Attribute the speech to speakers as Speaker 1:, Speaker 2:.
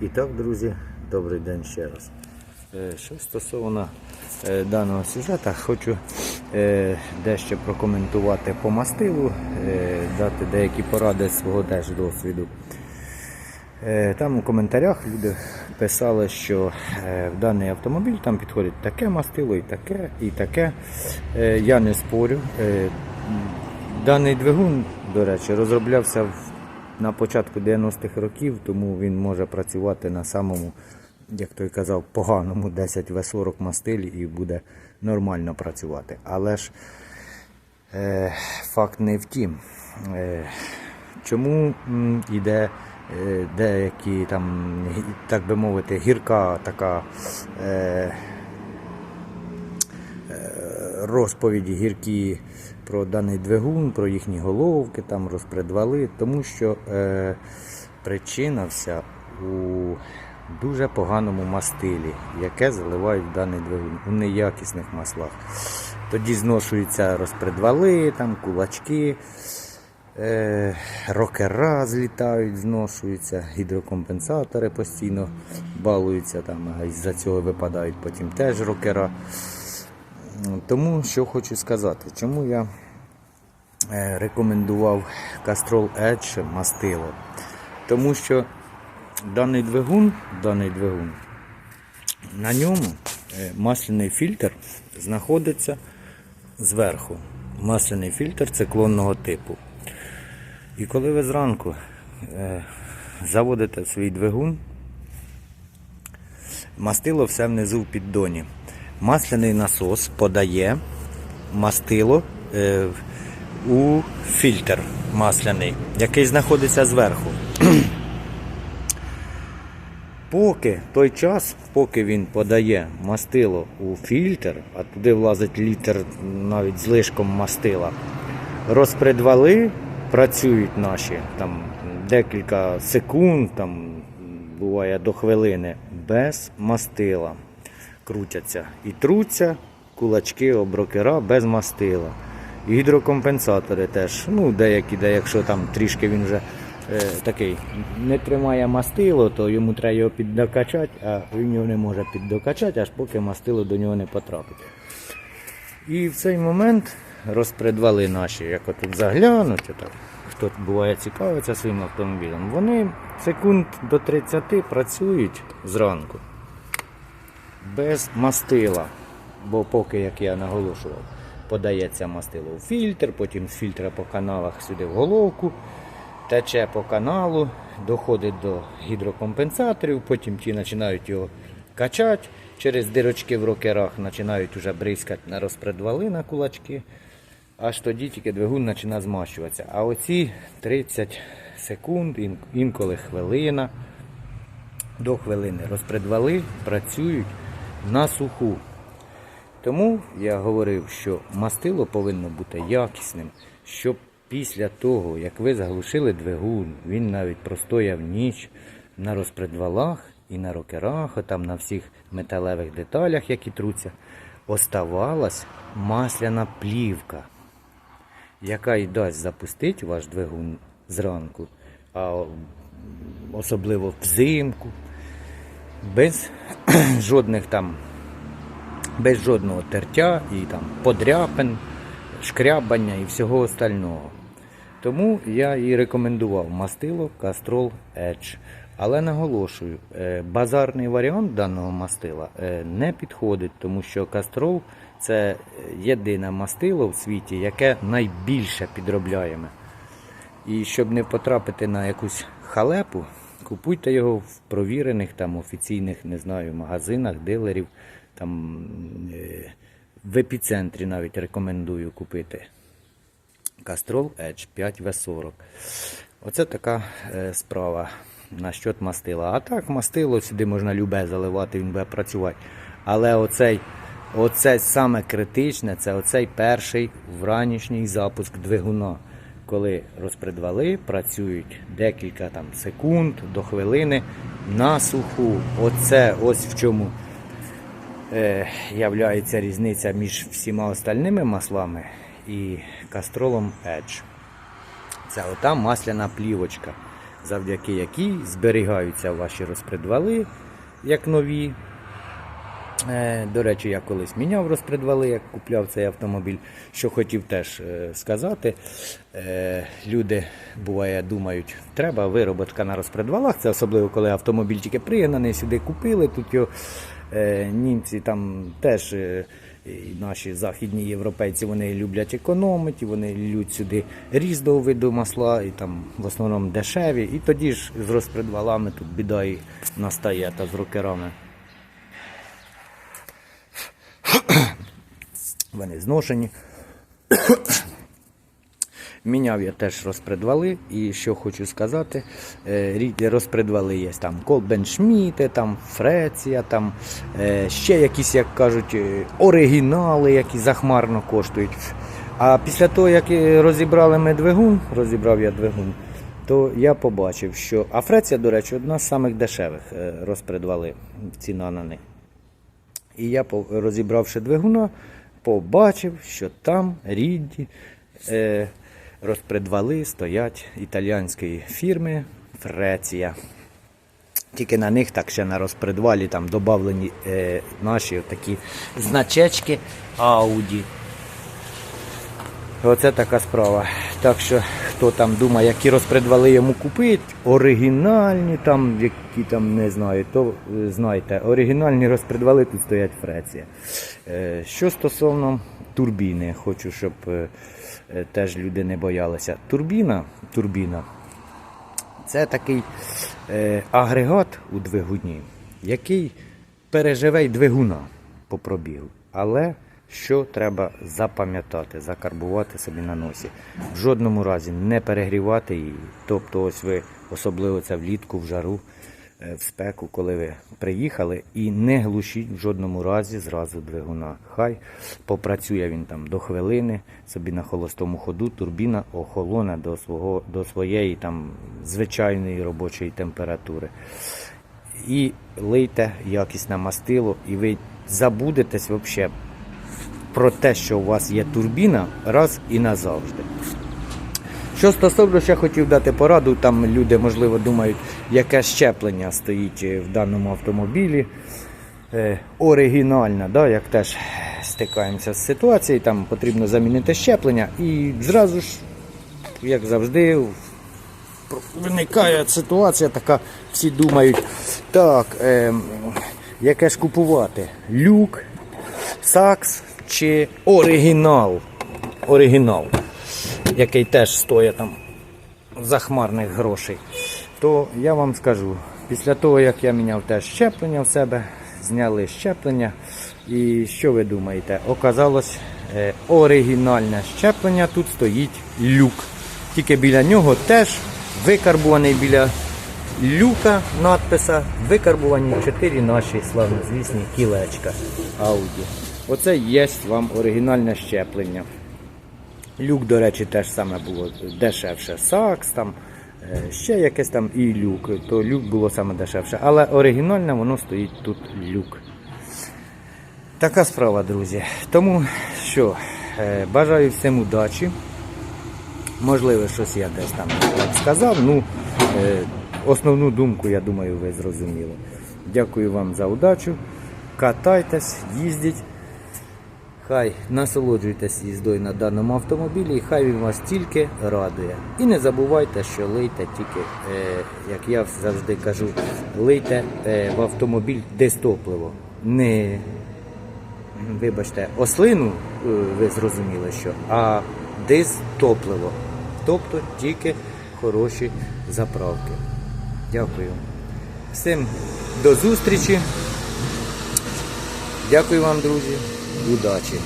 Speaker 1: І так, друзі, добрий день ще раз. Е, Що стосовно е, даного сюжету, хочу е, дещо прокоментувати по мастилу, дати деякі поради свого досвіду. Там у коментарях люди писали, що в даний автомобіль там підходить таке мастило, і таке, і таке. Я не спорю. Даний двигун, до речі, розроблявся в- на початку 90-х років, тому він може працювати на самому, як той казав, поганому 10 В40 мастилі і буде нормально працювати. Але ж е, факт не в тім. Е, чому м, іде е, деякі там, так би мовити, гірка така. Е, розповіді гіркі про даний двигун, про їхні головки, там розпредвали, тому що е, причина вся у дуже поганому мастилі, яке заливають даний двигун, у неякісних маслах. Тоді зношуються розпредвали, там кулачки. Е, рокера злітають, зношуються, гідрокомпенсатори постійно балуються, там, із-за цього випадають потім теж рокера. Тому що хочу сказати, чому я е, рекомендував Castrol Edge мастило. Тому що даний двигун, даний двигун, на ньому е, масляний фільтр знаходиться зверху. Масляний фільтр циклонного типу. І коли ви зранку е, заводите свій двигун, мастило все внизу в піддоні. Масляний насос подає мастило е, у фільтр масляний, який знаходиться зверху. Поки той час, поки він подає мастило у фільтр, а туди влазить літр навіть з лишком мастила, розпредвали працюють наші там декілька секунд, там буває до хвилини, без мастила крутяться. І труться кулачки оброкера без мастила. Гідрокомпенсатори теж, ну деякі, де якщо там трішки він вже е, такий не тримає мастило, то йому треба його піддокачати, а він його не може піддокачати, аж поки мастило до нього не потрапить. І в цей момент розпредвали наші, як отут заглянуть, отак, хто буває цікавиться своїм автомобілем, вони секунд до 30 працюють зранку без мастила. Бо поки, як я наголошував, подається мастило у фільтр, потім з фільтра по каналах сюди в головку, тече по каналу, доходить до гідрокомпенсаторів, потім ті починають його качати, через дирочки в рокерах починають вже бризкати на розпредвали на кулачки. Аж тоді тільки двигун починає змащуватися. А оці 30 секунд, інколи хвилина, до хвилини розпредвали працюють на суху. Тому я говорив, що мастило повинно бути якісним, щоб після того, як ви заглушили двигун, він навіть простояв ніч на розпредвалах і на рокерах, а там на всіх металевих деталях, які труться, оставалась масляна плівка, яка й дасть запустити ваш двигун зранку, а особливо взимку, без жодних там без жодного тертя і там подряпин, шкрябання і всього остального. Тому я і рекомендував мастило Castrol Edge. Але наголошую, е, базарний варіант даного мастила е, не підходить, тому що Castrol це єдине мастило в світі, яке найбільше підробляємо. І щоб не потрапити на якусь халепу, купуйте його в провірених там офіційних, не знаю, магазинах, дилерів. Там е, в епіцентрі навіть рекомендую купити. Castrol Edge 5V40. Оце така е, справа насчет мастила. А так, мастило сюди можна любе заливати, він буде працювати. Але оцей, оце саме критичне, це оцей перший вранішній запуск двигуна. Коли розпредвали працюють декілька там, секунд до хвилини на суху. Оце ось в чому е, являється різниця між всіма остальними маслами і кастролом Edge. Це ота масляна плівочка. завдяки якій зберігаються ваші розпредвали як нові. Е, До речі, я колись міняв розпредвали, як купляв цей автомобіль. Що хотів теж е, сказати. Е, Люди буває думають, треба вироботка на розпредвалах. Це особливо, коли автомобіль тільки пригнаний, сюди купили. Тут його німці там теж. наші західні європейці вони люблять економити, вони лють сюди різного виду масла, і там в основному дешеві. І тоді ж з розпредвалами тут біда і настає та з рокерами. Вони зношені. Міняв я теж розпредвали, і що хочу сказати, е, розпредвали є там Колбеншміти, там Фреція, там е, ще якісь, як кажуть, е, оригінали, які захмарно коштують. А після того, як розібрали ми двигун, розібрав я двигун, то я побачив, що а Фреція, до речі, одна з самих дешевих розпредвали, ціна на них. І я, розібравши двигуна, побачив, що там рідні е, розпредвали стоять італіянської фірми Фреція. Тільки на них так ще на розпредвалі там додавлені е, наші такі значечки Audi. Оце така справа. Так що хто там думає, які розпредвали йому купити, оригінальні, там, які там не знаю, то е, знайте, оригінальні розпредвали тут стоять Фреція. Е, Що стосовно турбіни, хочу, щоб е, теж люди не боялися. Турбіна, турбіна це такий агрегат у двигуні, який переживе й двигуна по пробігу. Але що треба запам'ятати, закарбувати собі на носі. В жодному разі не перегрівати її. Тобто, ось ви, особливо це влітку, в жару, е, в спеку, коли ви приїхали, і не глушіть в жодному разі зразу двигуна. Хай попрацює він там до хвилини, собі на холостому ходу, турбіна охолоне до, свого, до своєї там звичайної робочої температури. І лийте якісне мастило, і ви забудетесь взагалі про те, що у вас є турбіна, раз і назавжди. Що стосовно, ще хотів дати пораду, там люди, можливо, думають, яке щеплення стоїть в даному автомобілі. Е, оригінальна, да, як теж стикаємося з ситуацією, там потрібно замінити щеплення і зразу ж, як завжди, виникає ситуація така, всі думають, так, е, яке ж купувати? Люк, сакс чи оригінал? Оригінал, який теж стоїть там захмарних грошей. То я вам скажу, після того, як я міняв теж щеплення в себе, зняли щеплення. І що ви думаєте? Оказалось, е, оригінальне щеплення тут стоїть люк. Тільки біля нього теж викарбуваний біля люка надписа викарбувані чотири наші славнозвісні кілечка Audi. Оце є вам оригінальне щеплення. Люк, до речі, теж саме було дешевше. Сакс, там, е, ще якесь там і люк, то люк було саме дешевше. Але оригінальне воно стоїть тут люк. Така справа, друзі. Тому що, е, бажаю всім удачі. Можливо, щось я десь там сказав. Ну, е, основну думку, я думаю, ви зрозуміли. Дякую вам за удачу. Катайтесь, їздіть. Хай насолоджуйтесь їздою на даному автомобілі, і хай він вас тільки радує. І не забувайте, що лийте тільки, е, як я завжди кажу, лийте е, в автомобіль десь топливо. Не, вибачте, ослину, е, ви зрозуміли, що, а десь топливо. Тобто тільки хороші заправки. Дякую. Всім до зустрічі. Дякую вам, друзі. Удачі!